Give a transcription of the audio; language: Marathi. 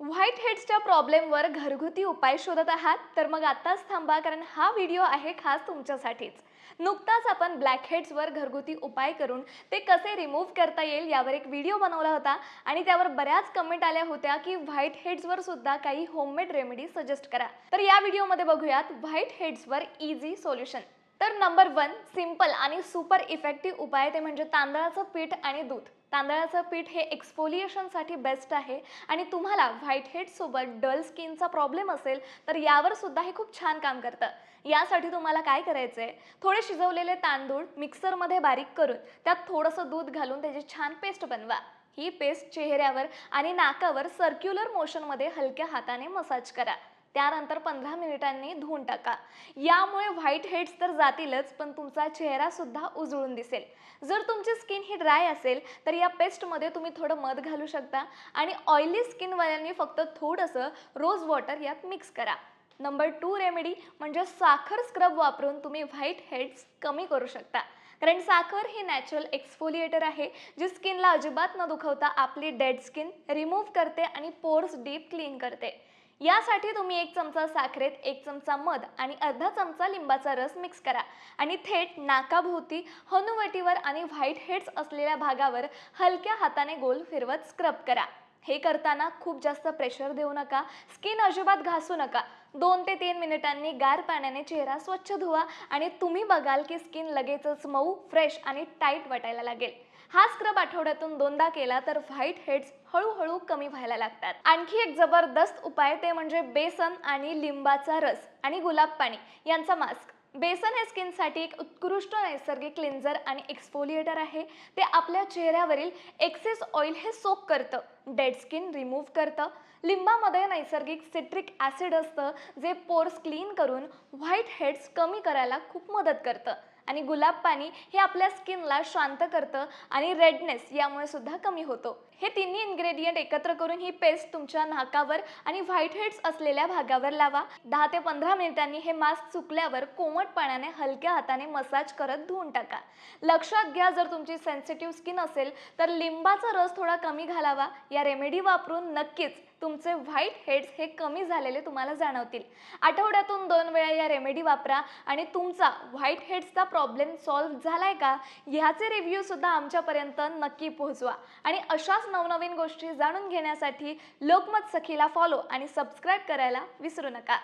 व्हाईट हेड्सच्या प्रॉब्लेमवर घरगुती उपाय शोधत आहात? तर मग आत्ताच थांबा कारण हा व्हिडिओ आहे खास तुमच्यासाठीच. नुकताच आपण ब्लॅक हेड्सवर घरगुती उपाय करून ते कसे रिमूव्ह करता येईल यावर एक व्हिडिओ बनवला होता. आणि त्यावर बऱ्याच कमेंट आल्या होत्या की व्हाईट हेड्सवर सुद्धा काही होममेड रेमेडी सजेस्ट करा. तर या व्हिडिओमध्ये बघूयात व्हाईट हेड्सवर इझी सोल्युशन तर नंबर वन सिंपल आणि सुपर इफेक्टिव्ह उपाय ते म्हणजे तांदळाचं पीठ आणि दूध. तांदळाचं पीठ हे एक्सफोलिएशनसाठी बेस्ट आहे. आणि तुम्हाला व्हाईट हेडसोबत डल स्किनचा प्रॉब्लेम असेल तर यावर सुद्धा हे खूप छान काम करतं. यासाठी तुम्हाला काय करायचं आहे थोडे शिजवलेले तांदूळ मिक्सरमध्ये बारीक करून त्यात थोडंसं दूध घालून त्याची छान पेस्ट बनवा. ही पेस्ट चेहऱ्यावर आणि नाकावर सर्क्युलर मोशनमध्ये हलक्या हाताने मसाज करा. त्यानंतर पंधरा मिनिटांनी धुवून टाका. यामुळे व्हाईट हेड्स तर जातीलच पण तुमचा चेहरा सुद्धा उजळून दिसेल. जर तुमची स्किन ही ड्राय असेल तर या पेस्टमध्ये तुम्ही थोडं मध घालू शकता आणि ऑइली स्किनवाल्यांनी फक्त थोडंसं रोज वॉटर यात मिक्स करा. नंबर टू रेमेडी म्हणजे साखर स्क्रब वापरून तुम्ही व्हाईट हेड्स कमी करू शकता. कारण साखर ही नॅचरल एक्सफोलिएटर आहे जी स्किनला अजिबात न दुखवता आपली डेड स्किन रिमूव्ह करते आणि पोर्स डीप क्लीन करते. यासाठी तुम्ही एक चमचा साखरेत एक चमचा मध आणि अर्धा चमचा लिंबाचा रस मिक्स करा. आणि थेट नाकाभोवती हनुवटीवर आणि व्हाईट हेड्स असलेल्या भागावर हलक्या हाताने गोल फिरवत स्क्रब करा. हे करताना खूप जास्त प्रेशर देऊ नका. स्किन अजिबात घासू नका. दोन ते तीन मिनिटांनी गार पाण्याने चेहरा स्वच्छ धुवा आणि तुम्ही बघाल की स्किन लगेचच मऊ फ्रेश आणि टाईट वाटायला लागेल. हा स्क्रब आठवड्यातून दोनदा केला तर व्हाईट हेड्स हळूहळू कमी व्हायला लागतात. आणखी एक जबरदस्त उपाय ते म्हणजे बेसन आणि लिंबाचा रस आणि गुलाब पाणी यांचा मास्क. बेसन हे स्किनसाठी एक उत्कृष्ट नैसर्गिक क्लिन्झर आणि एक्सफोलिएटर आहे. ते आपल्या चेहऱ्यावरील एक्सेस ऑइल हे सोक करतं डेड स्किन रिमूव्ह करतं. लिंबामध्ये नैसर्गिक सिट्रिक ॲसिड असतं जे पोर्स क्लीन करून व्हाईट हेड्स कमी करायला खूप मदत करतं. आणि गुलाब पाणी हे आपल्या स्किनला शांत करतं आणि रेडनेस यामुळे सुद्धा कमी होतो. हे तिन्ही इन्ग्रेडियंट एकत्र करून ही पेस्ट तुमच्या नाकावर आणि व्हाईट हेड्स असलेल्या भागावर लावा. दहा ते पंधरा मिनिटांनी हे मास्क चुकल्यावर कोमट पाण्याने हलक्या हाताने मसाज करत धुवून टाका. लक्षात घ्या जर तुमची सेन्सिटिव्ह स्किन असेल तर लिंबाचा रस थोडा कमी घालावा. या रेमेडी वापरून नक्कीच तुमचे व्हाईट हेड्स हे कमी झालेले तुम्हाला जाणवतील. आठवड्यातून दोन वेळा या रेमेडी वापरा आणि तुमचा व्हाईट हेड्सचा प्रॉब्लेम सॉल्व्ह झालाय का ह्याचे रिव्ह्यूसुद्धा आमच्यापर्यंत नक्की पोहोचवा. आणि अशाच नवनवीन गोष्टी जाणून घेण्यासाठी लोकमत सखीला फॉलो आणि सबस्क्राईब करायला विसरू नका.